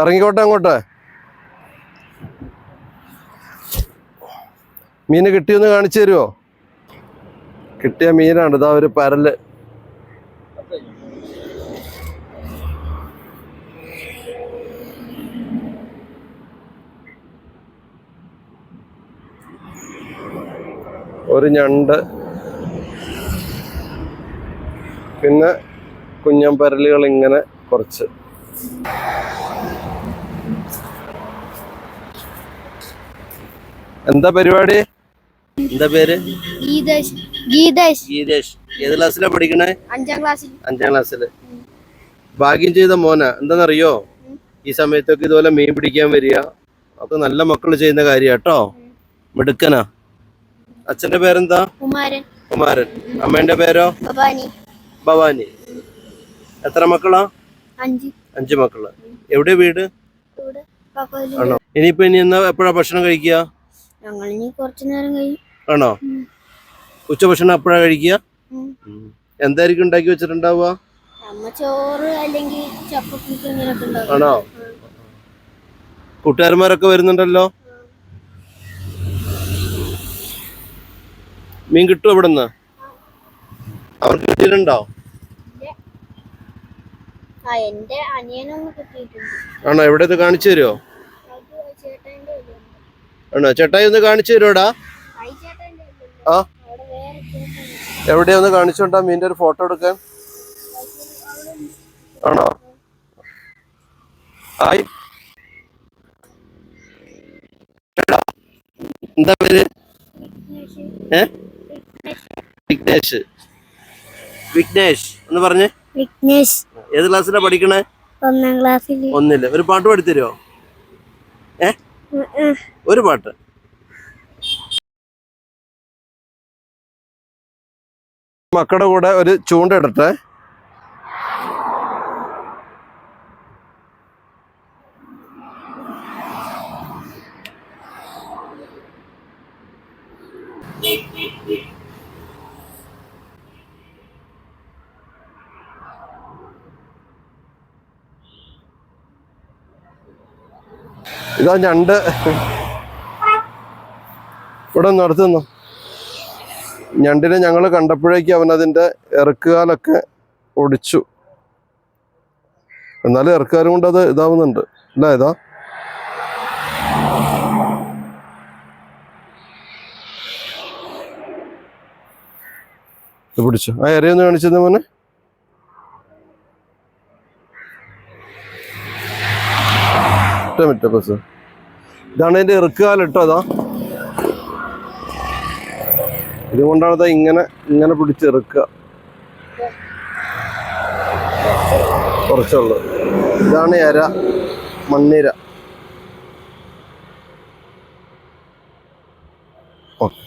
ഇറങ്ങിക്കോട്ടെ അങ്ങോട്ട്. മീന് കിട്ടിയൊന്ന് കാണിച്ചു തരുമോ കിട്ടിയ മീനാണ് ഇതാ ഒരു പരൽ. ഒരു ഞണ്ട്. പിന്നെ കുഞ്ഞമ്പരലുകൾ ഇങ്ങനെ കുറച്ച്. എന്താ പരിപാടി? എന്താ പേര്? ഗീതേഷ്. ഗീതേഷ്. ഗീതേഷ്. ഏത് ക്ലാസ്സിലാ പഠിക്കണേ? അഞ്ചാം ക്ലാസ്സിൽ. അഞ്ചാം ക്ലാസ്സിൽ ഭാഗ്യം ചെയ്ത മോന എന്താണെന്നറിയോ ഈ സമയത്തൊക്കെ ഇതുപോലെ മീൻ പിടിക്കാൻ വരിക അപ്പൊ നല്ല മക്കൾ ചെയ്യുന്ന കാര്യം കേട്ടോ മിടുക്കനാ. അച്ഛന്റെ പേരെന്താ? കുമാരൻ. കുമാരൻ. അമ്മേന്റെ പേരോ? ഭവാനി. ഭവാനി. എത്ര മക്കളാ? അഞ്ച്. അഞ്ച് മക്കൾ. എവിടെ വീട്? ആണോ? ഇനിയിപ്പോ ഇനി എന്നാ എപ്പോഴാ ഭക്ഷണം കഴിക്കുക? ഞങ്ങൾ ഇനി കുറച്ചു നേരം കഴിയും. ആണോ. ഉച്ചഭക്ഷണം അപ്പോഴാ കഴിക്കുക. എന്തായിരിക്കും ഉണ്ടാക്കി വെച്ചിട്ടുണ്ടാവുക? അമ്മ ചോറ് അല്ലെങ്കിൽ ഉണ്ടാവും ആണോ? കൂട്ടുകാരന്മാരൊക്കെ വരുന്നുണ്ടല്ലോ? മീൻ കിട്ടും ഇവിടുന്ന്? അവർക്ക് കിട്ടിയിട്ടുണ്ടോ? ആണോ? എവിടെ ഇത് കാണിച്ചു തരുമോ. ആണോ? ചേട്ടായി ഒന്ന് കാണിച്ചു തരുമോടാ. ആ? എവിടെയാ ഒന്ന് കാണിച്ചോണ്ടാ മീന്റെ ഒരു ഫോട്ടോ എടുക്കാൻ? ആണോ? ആയി. എന്താ പേര്? ഏ? വിഘ്നേഷ്. വിഘ്നേഷ് എന്ന് പറഞ്ഞേ. വിഘ്നേഷ്. ഏത് ക്ലാസ്സിലാ പഠിക്കണേ? ഒന്നാം ക്ലാസ്സിൽ ഒന്നില്ല ഒരു പാട്ട് പാടിത്തരുമോ ഒരു പാട്ട്. മക്കളുടെ കൂടെ ഒരു ചൂണ്ട ഇടട്ടെ ഇതാ ഞണ്ട്. ഇവിടെ നടത്തുന്നു ഞണ്ടിനെ ഞങ്ങൾ കണ്ടപ്പോഴേക്കും അതിന്റെ ഇറക്കുകാലൊക്കെ ഒടിച്ചു. എന്നാലും ഇറക്കാരും കൊണ്ട് അത് ഇതാവുന്നുണ്ട്. അല്ല ഇതാ. പിടിച്ചു. ആ ഇറയൊന്ന് കാണിച്ചത് മോനെ. ഒറ്റ മറ്റേ ബസ്. ഇതാണ് അതിന്റെ ഇറുക്കുകാലം കേട്ടോ അതാ. ഇതുകൊണ്ടാണ് അതാ ഇങ്ങനെ ഇങ്ങനെ പിടിച്ചെറുക്കുക കുറച്ചുള്ളത് ഇതാണ് എര മണ്ണിര. ഓക്കെ.